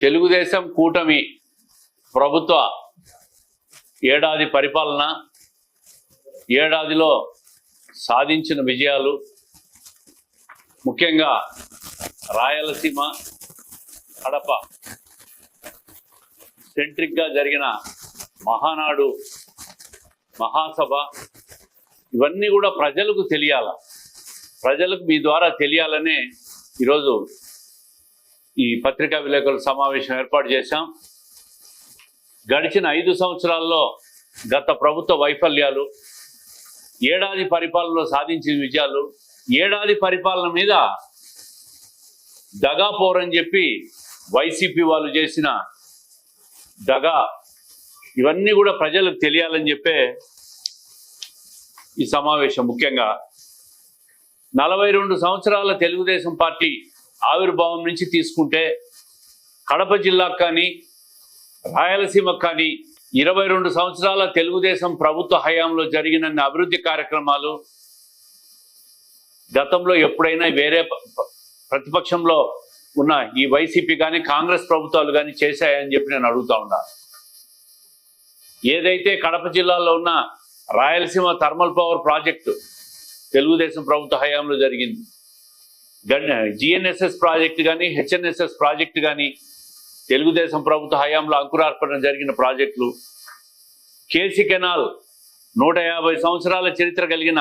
తెలుగుదేశం కూటమి ప్రభుత్వ ఏడాది పరిపాలన ఏడాదిలో సాధించిన విజయాలు ముఖ్యంగా రాయలసీమ కడప సెంట్రిక్గా జరిగిన మహానాడు మహాసభ ఇవన్నీ కూడా ప్రజలకు తెలియాల. ప్రజలకు మీ ద్వారా తెలియాలనే ఈరోజు ఈ పత్రికా విలేకరుల సమావేశం ఏర్పాటు చేశాం. గడిచిన ఐదు సంవత్సరాల్లో గత ప్రభుత్వ వైఫల్యాలు ఏడాది పరిపాలనలో సాధించిన విజయాలు ఏడాది పరిపాలన మీద దగా పోరని చెప్పి వైసీపీ వాళ్ళు చేసిన దగా ఇవన్నీ కూడా ప్రజలకు తెలియాలని చెప్పే ఈ సమావేశం ముఖ్యంగా. నలభై రెండు సంవత్సరాల తెలుగుదేశం పార్టీ ఆవిర్భావం నుంచి తీసుకుంటే కడప జిల్లాకు కానీ రాయలసీమకు కానీ ఇరవై రెండు సంవత్సరాల తెలుగుదేశం ప్రభుత్వ హయాంలో జరిగిన అభివృద్ధి కార్యక్రమాలు గతంలో ఎప్పుడైనా వేరే ప్రతిపక్షంలో ఉన్న ఈ వైసీపీ కానీ కాంగ్రెస్ ప్రభుత్వాలు కానీ చేశాయని చెప్పి నేను అడుగుతా ఉన్నా. ఏదైతే కడప జిల్లాలో ఉన్న Rayalaseema thermal power project Telugu Desam ప్రభుత్వ హయాంలో జరిగింది జిఎన్ఎస్ఎస్ ప్రాజెక్టు కానీ హెచ్ఎన్ఎస్ఎస్ ప్రాజెక్టు కానీ తెలుగుదేశం ప్రభుత్వ హయాంలో అంకురార్పణ జరిగిన ప్రాజెక్టులు కేసీ కెనాల్ నూట యాభై సంవత్సరాల చరిత్ర కలిగిన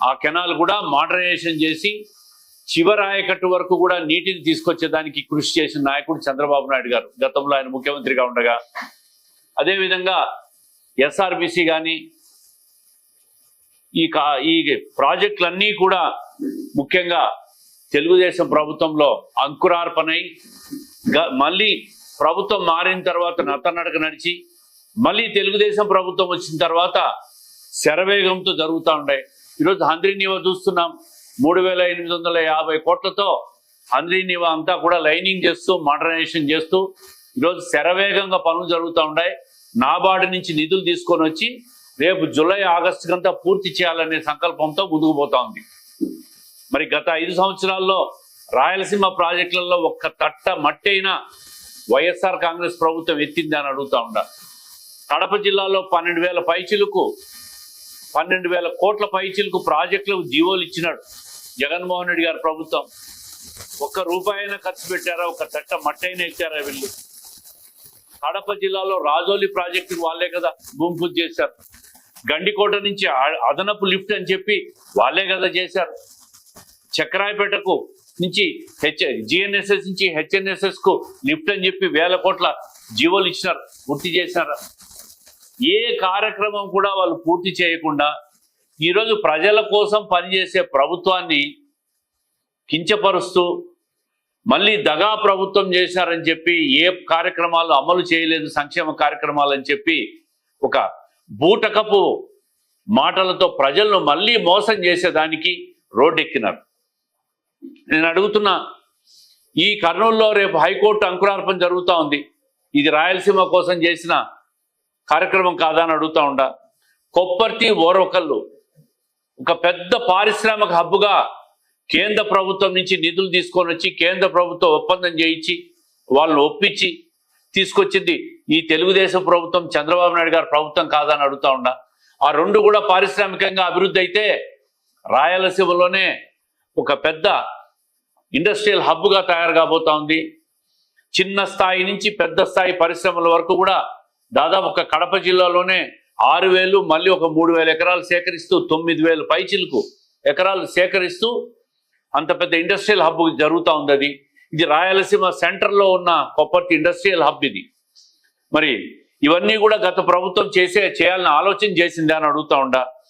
ఆ కెనాల్ కూడా మోడర్నైజేషన్ చేసి చివరాయకట్టు వరకు కూడా నీటిని తీసుకొచ్చేదానికి కృషి చేసిన నాయకుడు చంద్రబాబు నాయుడు గారు. గతంలో ఆయన ముఖ్యమంత్రిగా ఉండగా అదేవిధంగా ఎస్ఆర్బిసి కానీ ఈ కా ఈ ప్రాజెక్టులన్నీ కూడా ముఖ్యంగా తెలుగుదేశం ప్రభుత్వంలో అంకురార్పణై మళ్ళీ ప్రభుత్వం మారిన తర్వాత నత్తనడక నడిచి మళ్ళీ తెలుగుదేశం ప్రభుత్వం వచ్చిన తర్వాత శరవేగంతో జరుగుతూ ఉండే. ఈరోజు హంద్రీనివా చూస్తున్నాం. మూడు వేల ఎనిమిది వందల యాభై కోట్లతో హంద్రీనివా అంతా కూడా లైనింగ్ చేస్తూ మోడర్నైజేషన్ చేస్తూ ఈరోజు శరవేగంగా పనులు జరుగుతూ ఉన్నాయి నాబార్డు నుంచి నిధులు తీసుకొని వచ్చి రేపు జూలై ఆగస్టు కంతా పూర్తి చేయాలనే సంకల్పంతో ముందుకు పోతా ఉంది. మరి గత ఐదు సంవత్సరాల్లో రాయలసీమ ప్రాజెక్టులలో ఒక్క తట్ట మట్టైన వైఎస్ఆర్ కాంగ్రెస్ ప్రభుత్వం ఎత్తింది అని అడుగుతా ఉండ కడప జిల్లాలో పన్నెండు వేల పైచిలకు పన్నెండు వేల కోట్ల పైచిలకు ప్రాజెక్టులకు జీవోలు ఇచ్చినాడు జగన్మోహన్ రెడ్డి గారి ప్రభుత్వం. ఒక్క రూపాయి ఖర్చు పెట్టారా? ఒక తట్ట మట్టైనా ఇచ్చారా వీళ్ళు? కడప జిల్లాలో రాజోలి ప్రాజెక్టుకు వాళ్ళే కదా భూమి పూజ చేశారు. గండికోట నుంచి అదనపు లిఫ్ట్ అని చెప్పి వాళ్ళే కదా చేశారు. చక్రాయపేటకు నుంచి హెచ్ జిఎన్ఎస్ఎస్ నుంచి హెచ్ఎన్ఎస్ఎస్కు లిఫ్ట్ అని చెప్పి వేల కోట్ల జీవోలు ఇచ్చినారు పూర్తి చేశారు ఏ కార్యక్రమం కూడా వాళ్ళు పూర్తి చేయకుండా ఈరోజు ప్రజల కోసం పనిచేసే ప్రభుత్వాన్ని కించపరుస్తూ మళ్ళీ దగా ప్రభుత్వం చేశారని చెప్పి ఏ కార్యక్రమాలు అమలు చేయలేదు సంక్షేమ కార్యక్రమాలు అని చెప్పి ఒక బూటకపు మాటలతో ప్రజలను మళ్ళీ మోసం చేసేదానికి రోడ్డెక్కినారు. నేను అడుగుతున్నా ఈ కర్నూలులో రేపు హైకోర్టు అంకురార్పణ జరుగుతూ ఉంది. ఇది రాయలసీమ కోసం చేసిన కార్యక్రమం కాదా అని అడుగుతా ఉండా. కొప్పర్తి ఓరొకళ్ళు ఒక పెద్ద పారిశ్రామిక హబ్బుగా కేంద్ర ప్రభుత్వం నుంచి నిధులు తీసుకొని వచ్చి కేంద్ర ప్రభుత్వం ఒప్పందం చేయించి వాళ్ళని ఒప్పించి తీసుకొచ్చింది ఈ తెలుగుదేశం ప్రభుత్వం చంద్రబాబు నాయుడు గారి ప్రభుత్వం కాదని అడుగుతా ఉండా. ఆ రెండు కూడా పారిశ్రామికంగా అభివృద్ధి అయితే రాయలసీమలోనే ఒక పెద్ద ఇండస్ట్రియల్ హబ్గా తయారు కాబోతా ఉంది. చిన్న స్థాయి నుంచి పెద్ద స్థాయి పరిశ్రమల వరకు కూడా దాదాపు ఒక కడప జిల్లాలోనే ఆరు వేలు మళ్ళీ ఒక మూడు వేల ఎకరాలు సేకరిస్తూ తొమ్మిది వేలు పైచిలకు ఎకరాలు సేకరిస్తూ అంత పెద్ద ఇండస్ట్రియల్ హబ్ జరుగుతూ ఉంది అది. ఇది రాయలసీమ సెంటర్లో ఉన్న కొప్పర్తి ఇండస్ట్రియల్ హబ్ ఇది. మరి ఇవన్నీ కూడా గత ప్రభుత్వం చేసే చేయాలని ఆలోచన చేసిందే అని అడుగుతా ఉండా.